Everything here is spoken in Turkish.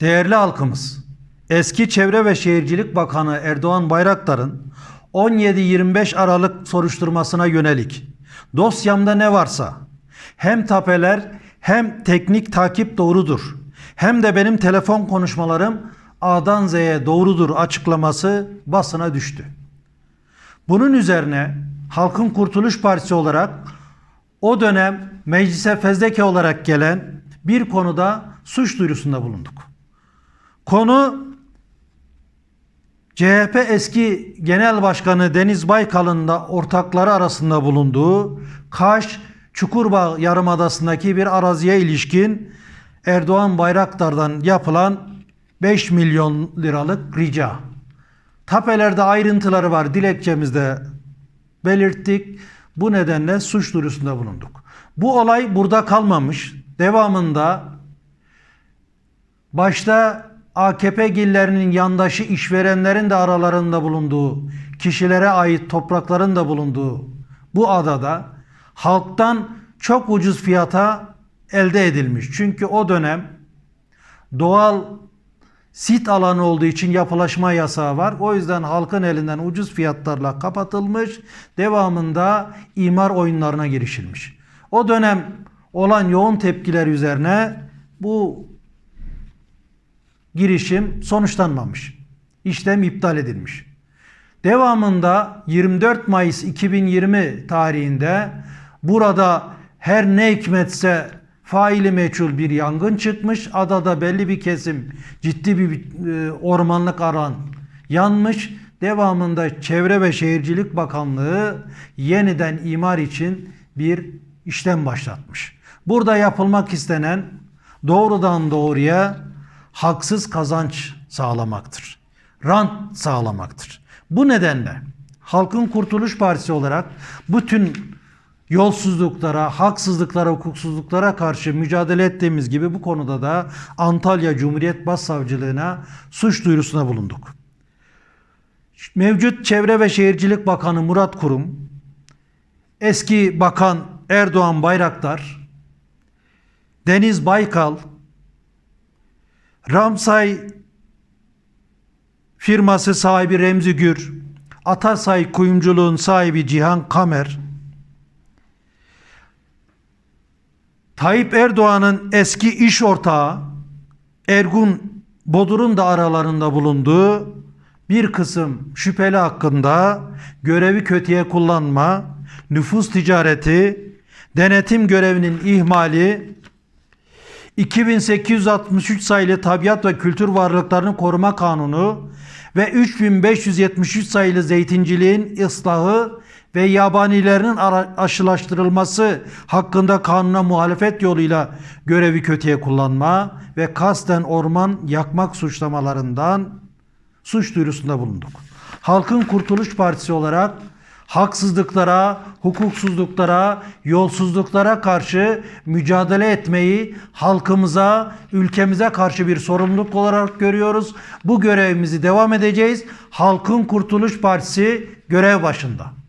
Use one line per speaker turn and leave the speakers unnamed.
Değerli halkımız, eski Çevre ve Şehircilik Bakanı Erdoğan Bayraktar'ın 17-25 Aralık soruşturmasına yönelik dosyamda ne varsa hem tapeler hem teknik takip doğrudur hem de benim telefon konuşmalarım A'dan Z'ye doğrudur açıklaması basına düştü. Bunun üzerine Halkın Kurtuluş Partisi olarak o dönem meclise fezleke olarak gelen bir konuda suç duyurusunda bulunduk. Konu CHP eski Genel Başkanı Deniz Baykal'ın da ortakları arasında bulunduğu Kaş Çukurbağ Yarımadası'ndaki bir araziye ilişkin Erdoğan Bayraktar'dan yapılan 5 milyon liralık rica. Tapelerde ayrıntıları var dilekçemizde belirttik. Bu nedenle suç duyurusunda bulunduk. Bu olay burada kalmamış. Devamında başta AKP gillerinin yandaşı işverenlerin de aralarında bulunduğu, kişilere ait toprakların da bulunduğu bu adada halktan çok ucuz fiyata elde edilmiş. Çünkü o dönem doğal sit alanı olduğu için yapılaşma yasağı var. O yüzden halkın elinden ucuz fiyatlarla kapatılmış. Devamında imar oyunlarına girişilmiş. O dönem olan yoğun tepkiler üzerine bu girişim sonuçlanmamış. İşlem iptal edilmiş. Devamında 24 Mayıs 2020 tarihinde burada her ne hikmetse faili meçhul bir yangın çıkmış. Adada belli bir kesim ciddi bir e, ormanlık alan yanmış. Devamında Çevre ve Şehircilik Bakanlığı yeniden imar için bir işlem başlatmış. Burada yapılmak istenen doğrudan doğruya haksız kazanç sağlamaktır. Rant sağlamaktır. Bu nedenle Halkın Kurtuluş Partisi olarak bütün yolsuzluklara, haksızlıklara, hukuksuzluklara karşı mücadele ettiğimiz gibi bu konuda da Antalya Cumhuriyet Başsavcılığına suç duyurusuna bulunduk. Mevcut Çevre ve Şehircilik Bakanı Murat Kurum, eski Bakan Erdoğan Bayraktar, Deniz Baykal, Ramsay firması sahibi Remzi Gür, Atasay kuyumculuğun sahibi Cihan Kamer, Tayyip Erdoğan'ın eski iş ortağı Ergun Bodur'un da aralarında bulunduğu bir kısım şüpheli hakkında görevi kötüye kullanma, nüfus ticareti, denetim görevinin ihmali, 2863 sayılı Tabiat ve Kültür Varlıklarını Koruma Kanunu ve 3573 sayılı zeytinciliğin ıslahı ve yabanilerinin aşılaştırılması hakkında kanuna muhalefet yoluyla görevi kötüye kullanma ve kasten orman yakmak suçlamalarından suç duyurusunda bulunduk. Halkın Kurtuluş Partisi olarak haksızlıklara, hukuksuzluklara, yolsuzluklara karşı mücadele etmeyi halkımıza, ülkemize karşı bir sorumluluk olarak görüyoruz. Bu görevimizi devam edeceğiz. Halkın Kurtuluş Partisi görev başında.